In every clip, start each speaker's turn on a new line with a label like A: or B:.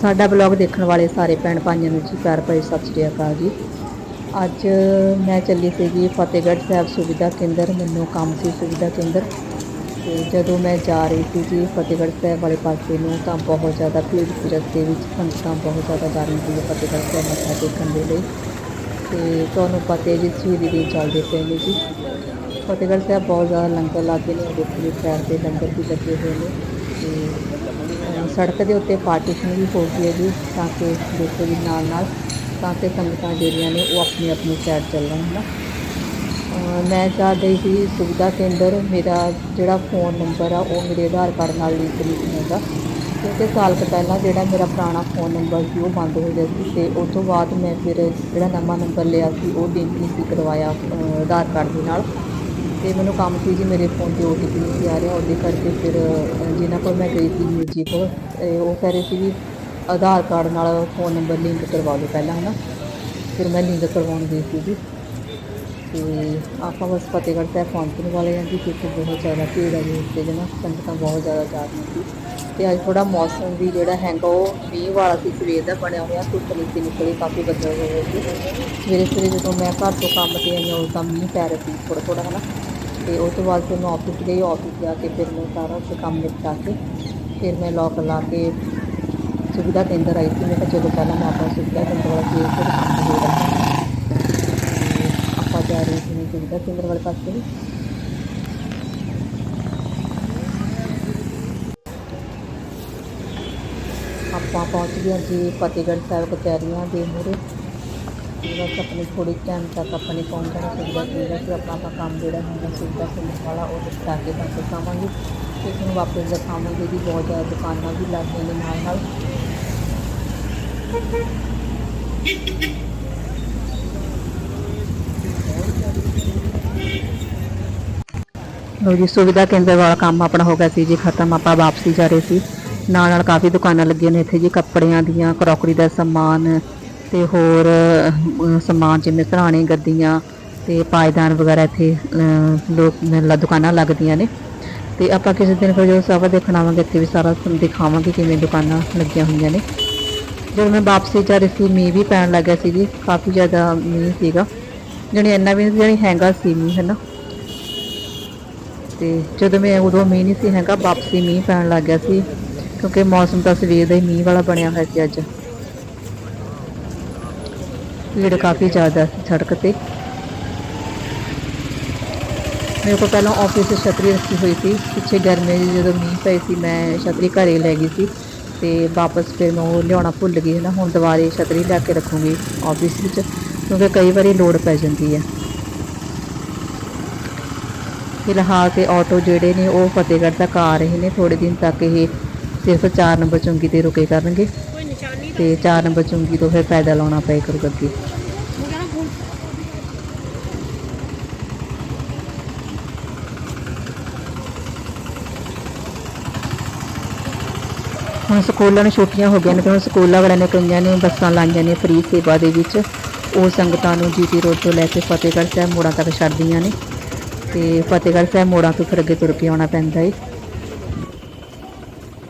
A: ਸਾਡਾ ਬਲੌਗ ਦੇਖਣ ਵਾਲੇ ਸਾਰੇ ਭੈਣ ਭਾਈਆਂ ਨੂੰ ਜੀ, ਪਿਆਰ ਭਰੀ ਸਤਿ ਸ਼੍ਰੀ ਅਕਾਲ ਜੀ। ਅੱਜ ਮੈਂ ਚੱਲੀ ਸੀਗੀ ਫਤਿਹਗੜ੍ਹ ਸਾਹਿਬ ਸੁਵਿਧਾ ਕੇਂਦਰ, ਮੈਨੂੰ ਕੰਮ ਸੀ ਸੁਵਿਧਾ ਕੇਂਦਰ। ਤੇ ਜਦੋਂ ਮੈਂ ਜਾ ਰਹੀ ਸੀ ਜੀ ਫਤਿਹਗੜ੍ਹ ਸਾਹਿਬ ਵਾਲੇ ਪਾਸੇ ਨੂੰ, ਤਾਂ ਬਹੁਤ ਜ਼ਿਆਦਾ ਭੀੜ ਸੀ ਰਸਤੇ ਵਿੱਚ ਸੰਗਤਾਂ ਬਹੁਤ ਜ਼ਿਆਦਾ ਜਾ ਰਹੀਆਂ ਸੀ ਫਤਿਹਗੜ੍ਹ ਸਾਹਿਬ ਮੱਥਾ ਟੇਕਣ ਦੇ ਲਈ। ਤੇ ਤੁਹਾਨੂੰ ਪਤਾ ਹੈ ਜੀ ਸ਼ਹੀਦੀ ਦਿਨ ਚੱਲਦੇ ਪਏ ਨੇ ਜੀ। ਫਤਿਹਗੜ੍ਹ ਸਾਹਿਬ ਬਹੁਤ ਜ਼ਿਆਦਾ ਲੰਗਰ ਲੱਗੇ ਨੇ, ਦੇਖੋ ਜੀ ਸਾਈਡ ਤੇ ਲੰਗਰ ਵੀ ਲੱਗੇ ਹੋਏ ਨੇ। ਸੜਕ ਦੇ ਉੱਤੇ ਪਾਰਟੀਸ਼ਨ ਵੀ ਹੋ ਗਈ ਹੈ ਜੀ, ਤਾਂ ਕਿ ਦੇਖੋ ਜੀ ਨਾਲ ਨਾਲ, ਤਾਂ ਕਿ ਸੰਗਤਾਂ ਜਿਹੜੀਆਂ ਨੇ ਉਹ ਆਪਣੀ ਆਪਣੀ ਸਾਈਡ ਚੱਲਣ ਹੈ ਨਾ ਮੈਂ ਜਾ ਰਹੀ ਸੀ ਸੁਵਿਧਾ ਕੇਂਦਰ, ਮੇਰਾ ਜਿਹੜਾ ਫੋਨ ਨੰਬਰ ਆ, ਉਹ ਮੇਰੇ ਆਧਾਰ ਕਾਰਡ ਨਾਲ ਲਿੰਕ ਨਹੀਂ ਹੈਗਾ ਕਿਉਂਕਿ ਸਾਲ ਕੁ ਪਹਿਲਾਂ ਜਿਹੜਾ ਮੇਰਾ ਪੁਰਾਣਾ ਫੋਨ ਨੰਬਰ ਸੀ, ਉਹ ਬੰਦ ਹੋ ਗਿਆ ਸੀ ਤੇ ਉਸ ਤੋਂ ਬਾਅਦ ਮੈਂ ਫਿਰ ਜਿਹੜਾ ਨਵਾਂ ਨੰਬਰ ਲਿਆ ਸੀ, ਉਹ ਲਿੰਕ ਨਹੀਂ ਸੀ ਕਰਵਾਇਆ ਆਧਾਰ ਕਾਰਡ ਦੇ ਨਾਲ। ਤੇ ਮੈਨੂੰ ਕੰਮ ਸੀ ਜੀ ਮੇਰੇ ਫੋਨ 'ਤੇ ਓ ਟੀ ਪੀ ਨਹੀਂ ਸੀ ਆ ਰਿਹਾ ਉਹਦੇ ਕਰਕੇ ਫਿਰ ਅਹ, ਜਿਨ੍ਹਾਂ ਕੋਲ ਮੈਂ ਗਈ ਸੀ ਵੀਰ ਜੀ ਕੋਲ ਉਹ ਕਹਿ ਰਹੇ ਸੀ ਵੀ ਆਧਾਰ ਕਾਰਡ ਨਾਲ ਫੋਨ ਨੰਬਰ ਲਿੰਕ ਕਰਵਾ ਲਓ ਪਹਿਲਾਂ ਹੈ ਨਾ ਫਿਰ ਮੈਂ ਲਿੰਕ ਕਰਵਾਉਣ ਗਈ ਸੀ ਜੀ। ਤੇ ਆਪਾਂ ਬਸ ਫਤਿਹਗੜ੍ਹ ਸਾਹਿਬ ਪਹੁੰਚਣ ਵਾਲੇ ਹਾਂ ਜੀ ਕਿਉਂਕਿ ਬਹੁਤ ਜ਼ਿਆਦਾ ਭੀੜ ਹੈ ਜੀ ਉੱਤੇ ਜਨਾ ਸੰਗਤਾਂ ਬਹੁਤ ਜ਼ਿਆਦਾ ਜਾ ਰਹੀਆਂ ਸੀ। ਤੇ ਅੱਜ ਥੋੜਾ ਮੌਸਮ ਵੀ ਜਿਹੜਾ ਹੈਗਾ ਉਹ ਮੀਂਹ ਵਾਲਾ ਸੀ ਸਵੇਰ ਦਾ ਬਣਿਆ ਹੋਇਆ ਧੁੱਪ ਨਹੀਂ ਸੀ ਨਿਕਲੀ ਕਾਫੀ ਬੱਦਲ ਹੋਏ ਸੀ। ਸਵੇਰੇ ਸਵੇਰੇ ਜਦੋਂ ਮੈਂ ਘਰ ਤੋਂ ਕੰਮ ਤੇ ਆਈ ਹਾਂ, ਉਦੋਂ ਤਾਂ ਮੀਂਹ ਪੈ ਰਿਹਾ ਸੀ ਥੋੜਾ ਥੋੜਾ ਹਨਾ? ਤੇ ਉਸ ਤੋਂ ਬਾਅਦ ਫਿਰ ਮੈਂ ਆਫਿਸ ਗਈ ਆਫਿਸ ਜਾ ਕੇ ਫਿਰ ਮੈਂ ਸਾਰਾ ਉੱਥੇ ਕੰਮ ਨਿਪਟਾ ਕੇ ਫਿਰ ਮੈਂ ਲੋਕ ਲਾ ਕੇ ਸੁਵਿਧਾ ਕੇਂਦਰ ਆਈ ਸੀ। ਮੈਂ ਕਿਹਾ ਚਲੋ ਪਹਿਲਾਂ ਮੈਂ ਆਪਣਾ ਸੁਵਿਧਾ ਕੇਂਦਰ ਵਾਲਾ ਕੇਸ ਫਿਰ ਕੰਮ ਹੋ। ਰਿਹਾ ਆਪਾਂ ਜਾ ਰਹੇ ਸੀ ਸੁਵਿਧਾ ਕੇਂਦਰ ਵਾਲੇ ਪਾਸੇ। ਨੂੰ ਆਪਾਂ ਪਹੁੰਚ ਗਏ ਹਾਂ ਜੀ ਫਤਿਹਗੜ੍ਹ ਸਾਹਿਬ ਕਚਹਿਰੀਆਂ ਦੇ ਮੂਹਰੇ। ਤੇ ਆਪਣੇ ਥੋੜੇ ਟਾਈਮ ਤੱਕ ਆਪਣੇ ਨੇ ਪਹੁੰਚ ਜਾਣਾ ਸੁਵਿਧਾ ਕੇਂਦਰ ਆਪਣਾ ਕੰਮ ਜਿਹੜਾ ਹੁੰਦਾ ਸੁਵਿਧਾ ਕੇਂਦਰ ਵਾਲਾ, ਉਹ ਨਿਪਟਾ ਕੇ ਵਾਪਸ ਆਵਾਂਗੇ ਤੇ ਤੁਹਾਨੂੰ ਵਾਪਸ ਦਿਖਾਵਾਂਗੇ ਜੀ ਬਹੁਤ ਜ਼ਿਆਦਾ ਦੁਕਾਨਾਂ ਵੀ ਲੱਗਦੀਆਂ ਨੇ ਨਾਲ ਨਾਲ। ਲੋ ਜੀ, ਸੁਵਿਧਾ ਕੇਂਦਰ ਵਾਲਾ ਕੰਮ ਆਪਣਾ ਹੋ ਗਿਆ ਸੀ ਜੀ, ਖਤਮ, ਆਪਾਂ ਵਾਪਸੀ ਜਾ ਰਹੇ ਸੀ। ਨਾਲ ਨਾਲ ਕਾਫੀ ਦੁਕਾਨਾਂ ਲੱਗੀਆਂ ਨੇ ਇੱਥੇ ਜੀ, ਕੱਪੜਿਆਂ ਦੀਆਂ, ਕਰੋਕਰੀ ਦਾ ਸਮਾਨ ਤੇ ਹੋਰ ਸਮਾਨ ਜਿਵੇਂ ਘਰਾਣੇ ਗੱਦੀਆਂ ਤੇ ਪਾਇਦਾਨ ਵਗੈਰਾ ਇੱਥੇ ਅਹ, ਲੋਕ ਦੁਕਾਨਾਂ ਲੱਗਦੀਆਂ ਨੇ। ਤੇ ਆਪਾਂ ਕਿਸੇ ਦਿਨ ਫਿਰ ਜਦੋਂ ਸਭ ਦੇਖਣ ਆਵਾਂਗੇ ਇੱਥੇ ਵੀ ਸਾਰਾ ਦਿਖਾਵਾਂਗੇ ਕਿਵੇਂ ਦੁਕਾਨਾਂ ਲੱਗੀਆਂ ਹੋਈਆਂ ਨੇ। ਜਦੋਂ ਮੈਂ ਵਾਪਸੀ ਜਾ ਰਹੀ ਸੀ ਮੀਂਹ ਵੀ ਪੈਣ ਲੱਗਾ ਸੀ ਜੀ ਕਾਫੀ ਜ਼ਿਆਦਾ ਮੀਂਹ ਸੀਗਾ। ਜਾਣੀ ਇੰਨਾ ਵੀ ਨਹੀਂ ਜਾਣੀ ਹੈਗਾ ਸੀ ਮੀਂਹ ਹੈ ਨਾ ਤੇ ਜਦੋਂ ਮੈਂ ਉਦੋਂ ਮੀਂਹ ਨਹੀਂ ਸੀ ਹੈਗਾ ਵਾਪਸੀ ਮੀਂਹ ਪੈਣ ਲੱਗ ਗਿਆ ਸੀ ਕਿਉਂਕਿ ਮੌਸਮ ਤਾਂ ਸਵੇਰ ਦਾ ਹੀ ਮੀਂਹ ਵਾਲਾ ਬਣਿਆ ਹੋਇਆ ਸੀ ਅੱਜ। ਭੀੜ ਕਾਫੀ ਜ਼ਿਆਦਾ ਸੀ ਸੜਕ ਤੇ। ਮੇਰੇ ਕੋਲ ਪਹਿਲਾਂ ਆਫਿਸ 'ਚ ਛਤਰੀ ਰੱਖੀ ਹੋਈ ਸੀ। ਪਿੱਛੇ ਗਰਮੀ ਜਦੋਂ ਮੀਂਹ ਪਈ ਸੀ, ਮੈਂ ਛਤਰੀ ਘਰੇ ਲੈ ਗਈ ਸੀ ਤੇ ਵਾਪਸ ਫਿਰ ਮੈਂ ਉਹ ਲਿਆਉਣਾ ਭੁੱਲ ਗਈ ਹੈ ਨਾ। ਹੁਣ ਦੁਬਾਰੇ ਛਤਰੀ ਲੈ ਕੇ ਰੱਖੂੰਗੀ ਆਫਿਸ ਵਿੱਚ, ਕਿਉਂਕਿ ਕਈ ਵਾਰੀ ਲੋੜ ਪੈ ਜਾਂਦੀ ਹੈ। ਫਿਲਹਾਲ ਤੇ ਆਟੋ ਜਿਹੜੇ ਨੇ, ਉਹ ਫਤਿਹਗੜ੍ਹ ਤੱਕ ਆ ਰਹੇ ਨੇ। ਥੋੜੇ ਦਿਨ ਤੱਕ ਇਹ ਸਿਰਫ 4 ਨੰਬਰ ਚੁੰਗੀ ਤੇ ਰੁਕੇ ਕਰਨਗੇ। ਤੇ 4 ਨੰਬਰ ਚੁੰਗੀ ਤੋਂ ਫਿਰ ਪੈਦਲ ਆਉਣਾ ਪਏ ਕਰੂਗਾ ਅੱਗੇ। ਹੁਣ ਸਕੂਲਾਂ ਨੂੰ ਛੁੱਟੀਆਂ ਹੋ ਗਈਆਂ ਨੇ ਤੇ ਹੁਣ ਸਕੂਲਾਂ ਵਾਲਿਆਂ ਨੇ ਕਈਆਂ ਨੇ ਬੱਸਾਂ ਲਾਈਆਂ ਨੇ ਫ੍ਰੀ ਸੇਵਾ ਦੇ ਵਿੱਚ। ਉਹ ਸੰਗਤਾਂ ਨੂੰ ਜੀਟੀ ਰੋਡ ਤੋਂ ਲੈ ਕੇ ਫਤਿਹਗੜ੍ਹ ਸਾਹਿਬ ਮੋੜਾਂ ਤੱਕ ਛੱਡਦੀਆਂ ਨੇ। ਤੇ ਫਤਿਹਗੜ੍ਹ ਸਾਹਿਬ ਮੋੜਾਂ ਤੋਂ ਫਿਰ ਅੱਗੇ ਤੁਰ ਕੇ ਆਉਣਾ ਪੈਂਦਾ ਏ।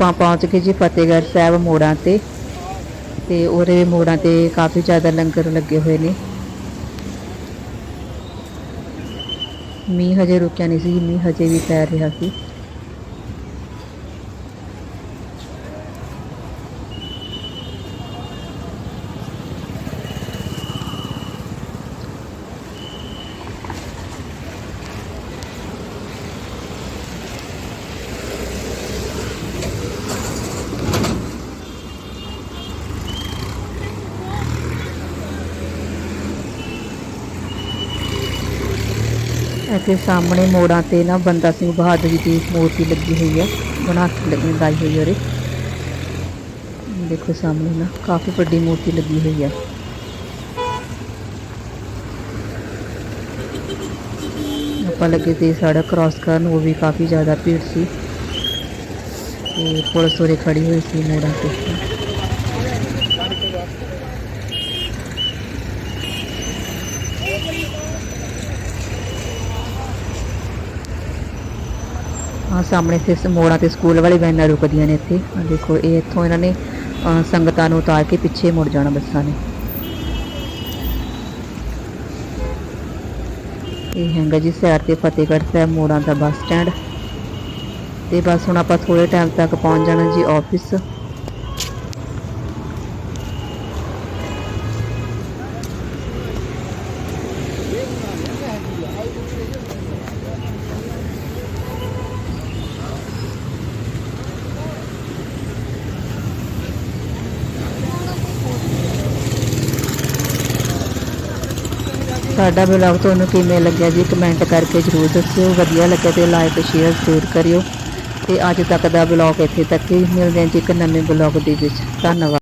A: ਆਪਾਂ ਪਹੁੰਚ ਗਏ ਜੀ ਫਤਿਹਗੜ੍ਹ ਸਾਹਿਬ ਮੋੜਾਂ ਤੇ। ਤੇ ਉਹਦੇ ਮੋੜਾਂ ਤੇ ਕਾਫੀ ਜ਼ਿਆਦਾ ਲੰਗਰ ਲੱਗੇ ਹੋਏ ਨੇ। ਮੀਂਹ ਹਜੇ ਰੁਕਿਆ ਨਹੀਂ ਸੀ, ਮੀਂਹ ਹਜੇ ਵੀ ਪੈ ਰਿਹਾ ਸੀ। ਇੱਥੇ ਸਾਹਮਣੇ ਮੋੜਾਂ ਤੇ ਨਾ ਬੰਦਾ ਸਿੰਘ ਬਹਾਦਰ ਜੀ ਦੀ ਮੂਰਤੀ ਲੱਗੀ ਹੋਈ ਹੈ। ਬਣਾ ਕੇ ਲ- ਹੋਈ ਹੈ ਉਰੇ ਦੇਖੋ ਸਾਹਮਣੇ ਨਾ, ਕਾਫੀ ਵੱਡੀ ਮੂਰਤੀ ਲੱਗੀ ਹੋਈ ਹੈ ਆਪਾਂ ਲੱਗੇ ਤੇ ਸੜਕ ਕ੍ਰਾਸ ਕਰਨ, ਉਹ ਵੀ ਕਾਫੀ ਜ਼ਿਆਦਾ ਭੀੜ ਸੀ। ਤੇ ਪੁਲਿਸ ਉਰੇ ਖੜੀ ਹੋਈ ਸੀ ਮੋੜਾਂ ਤੇ। ਸਾਹਮਣੇ ਤੇ ਮੋੜਾਂ ਤੇ ਸਕੂਲ ਵਾਲੀ ਵੈਨਾਂ ਰੁਕਦੀਆਂ ਨੇ ਇੱਥੇ। ਆ ਦੇਖੋ, ਇਹ ਇੱਥੋਂ ਇਹਨਾਂ ਨੇ ਸੰਗਤਾਂ ਨੂੰ ਉਤਾਰ ਕੇ ਪਿੱਛੇ ਮੁੜ ਜਾਣਾ ਬੱਸਾਂ ਨੇ। ਇਹ ਹੈਗਾ ਜੀ ਸੈਰ ਤੇ ਫਤਿਹਗੜ੍ਹ ਸਾਹਿਬ ਮੋੜਾਂ ਦਾ ਬੱਸ ਸਟੈਂਡ। ਤੇ ਬਸ ਹੁਣ ਆਪਾਂ ਥੋੜੇ ਟਾਈਮ ਤੱਕ ਪਹੁੰਚ ਜਾਣਾ ਜੀ ਆਫਿਸ ਸਾਡਾ ਬਲੌਗ ਤੁਹਾਨੂੰ ਕਿਵੇਂ ਲੱਗਿਆ ਜੀ? ਕਮੈਂਟ ਕਰਕੇ ਜਰੂਰ ਦੱਸਿਓ। ਵਧੀਆ ਲੱਗਿਆ ਤੇ ਲਾਈਕ ਸ਼ੇਅਰ ਜ਼ਰੂਰ ਕਰਿਓ। ਤੇ ਅੱਜ ਤੱਕ ਦਾ ਬਲੌਗ ਇੱਥੇ ਤੱਕ ਹੀ। ਮਿਲਦੇ ਹਾਂ ਜੀ ਇੱਕ ਨਵੇਂ ਬਲੌਗ ਦੇ ਵਿੱਚ। ਧੰਨਵਾਦ।